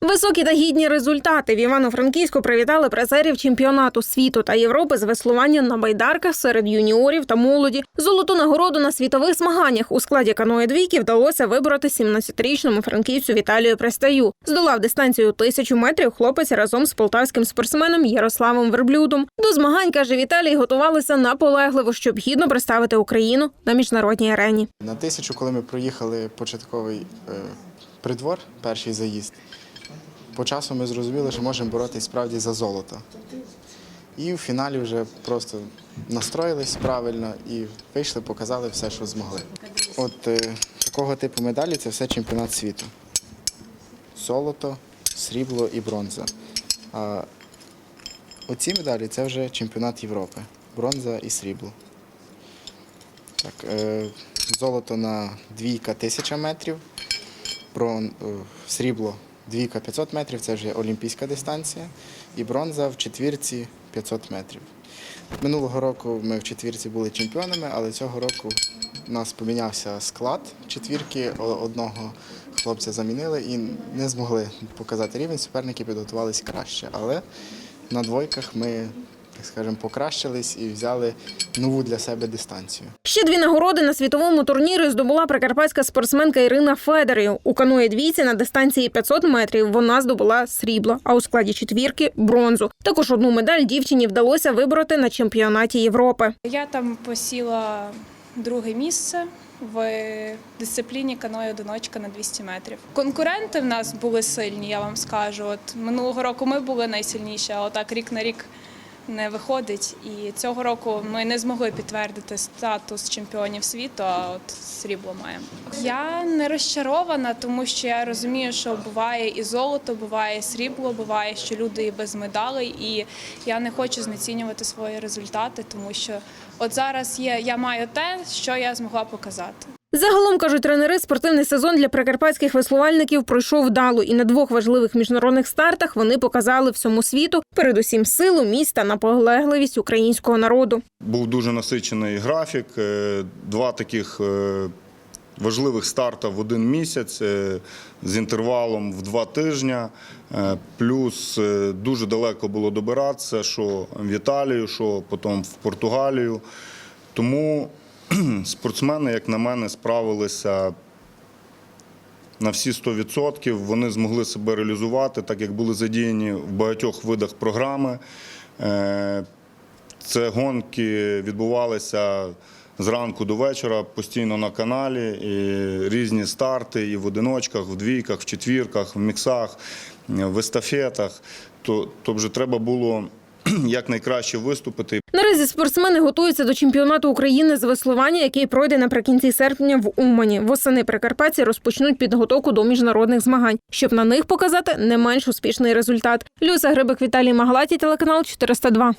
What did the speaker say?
Високі та гідні результати в Івано-Франківську привітали призерів чемпіонату світу та Європи з веслування на байдарках серед юніорів та молоді. Золоту нагороду на світових змаганнях у складі каної двійки вдалося вибороти 17-річному франківцю Віталію Престаю. Здолав дистанцію тисячу метрів хлопець разом з полтавським спортсменом Ярославом Верблюдом. До змагань каже Віталій, готувалися наполегливо, щоб гідно представити Україну на міжнародній арені. На тисячу, коли ми проїхали початковий е, придвор, перший заїзд, по часу ми зрозуміли, що можемо боротися справді за золото. І в фіналі вже просто настроїлись правильно і вийшли, показали все, що змогли. От е, такого типу медалі це все чемпіонат світу. Золото, срібло і бронза. А оці медалі це вже чемпіонат Європи. Бронза і срібло. Так, е, золото на двійка 1000 метрів, брон, е, срібло двійка 500 метрів, це вже олімпійська дистанція, і бронза в четвірці 500 метрів. Минулого року ми в четвірці були чемпіонами, але цього року у нас помінявся склад четвірки, одного хлопця замінили і не змогли показати рівень. Суперники підготувалися краще. Але на двойках ми, так скажемо, покращились і взяли нову для себе дистанцію. Ще дві нагороди на світовому турнірі здобула прикарпатська спортсменка Ірина Федорів. У каної двійці на дистанції 500 метрів вона здобула срібло, а у складі четвірки бронзу. Також одну медаль дівчині вдалося вибороти на чемпіонаті Європи. Я там посіла друге місце в дисципліні каною одиночка на 200 метрів. Конкуренти в нас були сильні, я вам скажу. От минулого року ми були найсильніші, а отак рік на рік не виходить. І цього року ми не змогли підтвердити статус чемпіонів світу, а от срібло маємо. Я не розчарована, тому що я розумію, що буває і золото, буває і срібло, буває, що люди і без медалей. І я не хочу знецінювати свої результати, тому що от зараз є, я маю те, що я змогла показати. Загалом кажуть тренери, спортивний сезон для прикарпатських веслувальників пройшов вдало, і на двох важливих міжнародних стартах вони показали всьому світу, передусім силу, міць та наполегливість українського народу. Був дуже насичений графік. е, Два таких е, важливих старта в один місяць е, з інтервалом в два тижні. Плюс дуже далеко було добиратися, що в Італію, що потім в Португалію. Тому спортсмени, як на мене, справилися на всі 100%. Вони змогли себе реалізувати, так як були задіяні в багатьох видах програми. Е, це гонки відбувалися зранку до вечора постійно на каналі. І різні старти і в одиночках, в двійках, в четвірках, в міксах, в естафетах. То, то вже треба було якнайкраще виступити. Наразі спортсмени готуються до чемпіонату України з веслування, який пройде наприкінці серпня в Умані. Восени Прикарпатці розпочнуть підготовку до міжнародних змагань, щоб на них показати не менш успішний результат. Люся Грибик Віталій Маглаті, телеканал 402.